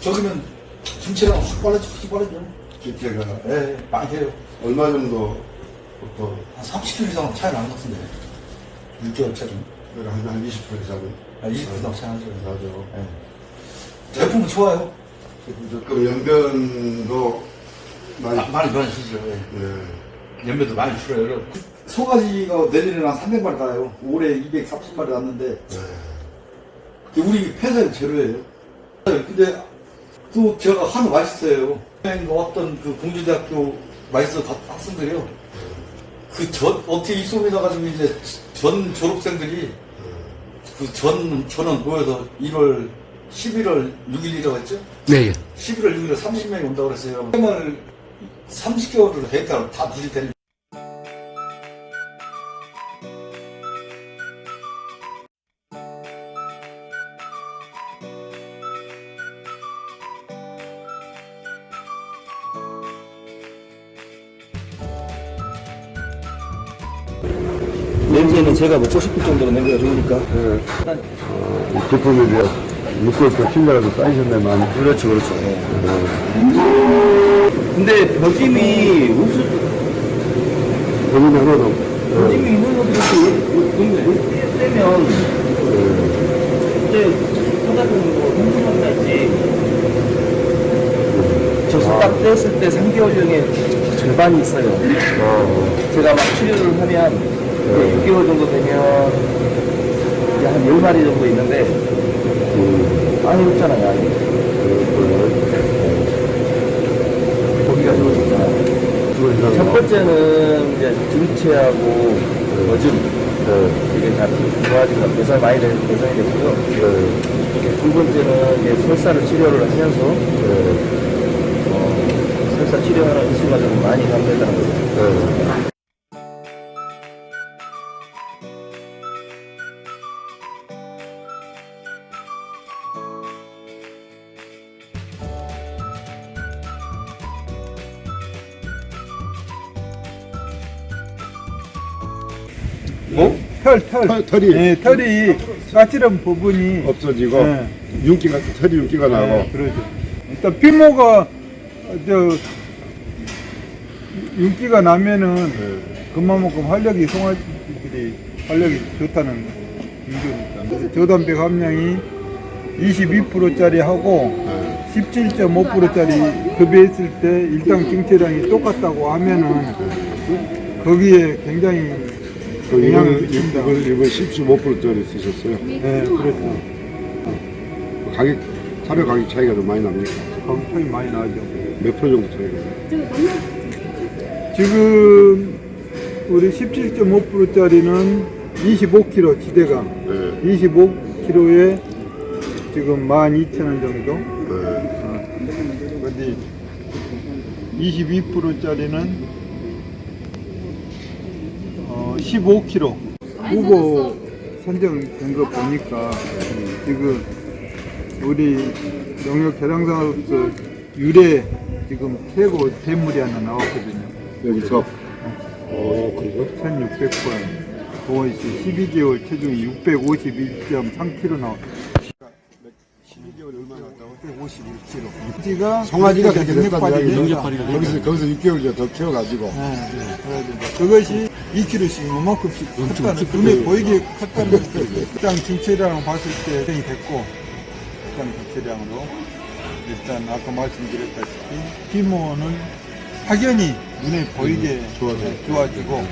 저기는 중체랑 확 빨라져, 확 빨라져. 진짜가 예, 많이 돼요. 얼마 정도부터 한 30kg 이상 차이 나는 것 같은데. 6개월 차좀 한, 한 20% 이상은 아, 20% 이상 차이 나죠. 나죠. 예. 제품은 좋아요. 그럼 연변도 많이 아, 많이 변하시죠. 예. 네. 연배도 많이 줄어요. 소가지가 내년에는 한 300마리 나요. 올해 230마리 났는데, 네. 근데 우리 폐사율 제로예요. 근데 또 제가 하는 맛있어요. 어떤 그 공주대학교 마이스터 다- 학생들이요. 그 전, 어떻게 이 소리 나가지고 이제 전 졸업생들이 그 전, 전원 모여서 1월, 11월 6일이라고 했죠? 네, 예. 11월 6일에 30명이 온다고 그랬어요. 생활을 30개월을 했다 다 누릴 때는 냄새는 제가 먹고 싶을 정도로 냄새가 좋으니까. 제품에 대한 육골표 신뢰가 쌓이셨네만. 그렇죠, 그렇죠. 근데 벗김이 흡수, 본인 하나도 벗김이 있는 것도 이렇게 떼면, 그때 하다보면 흉흉하게 날지. 저딱 뗐을 때 3개월 중에 절반이 있어요. 제가 막 치료를 하면 이제 6개월 정도 되면 이제 한 10마리 정도 있는데 많이 없잖아요, 아니. 보기가 좋으니까. 첫 번째는 이제 등체하고 어즘 이게 다 좋아지고 개선 많이 되, 개선이 됐고요. 두 번째는 이제 설사를 치료를 하면서 어, 설사 치료하는 횟수가 좀 많이 감소했다는 거죠. 털, 털. 털, 털이 예, 털이 까칠한 부분이 없어지고 네. 윤기가 털이 윤기가 나고 네, 그러죠. 일단 피모가 어, 저 윤기가 나면은 네. 그만큼 활력이 송아지들이 활력이 좋다는 증거니까 저단백 함량이 22%짜리 하고 네. 17.5%짜리 급여했을 때 일당 증체량이 똑같다고 하면은 거기에 굉장히 그 영향을 미친다. 이걸 이걸 15%짜리 쓰셨어요. 네, 그렇죠. 가격 사료 가격 차이가 좀 많이 납니까? 가격 차이 많이 나죠. 몇 프로 정도 차이가 나요? 지금 우리 17.5%짜리는 25kg 지대가 네. 25kg에 지금 12,000원 정도. 네. 근데 22%짜리는 어, 15kg. 후보 선정된 거 보니까 지금 우리 농협 개량산업소 유래 지금 최고 대물이 하나 나왔거든요. 여기서 어 그래요? 1600번. 그거 이제 12개월 체중이 651.3kg 나왔 12개월 얼마 났다고? 51kg. 지가 송아지가 그렇게 됐다는 이야기 여기서 거기서 6개월 이제 더 키워가지고 네, 그래가지고 그것이 2kg씩 요만큼씩 컸다는 눈에 보이게 컸다는 거죠. 일단 중체량을 봤을 때 생이 됐고 일단 중체량으로 일단 아까 말씀드렸다시피 피모는 확연히 눈에 보이게 좋아져요. 좋아지고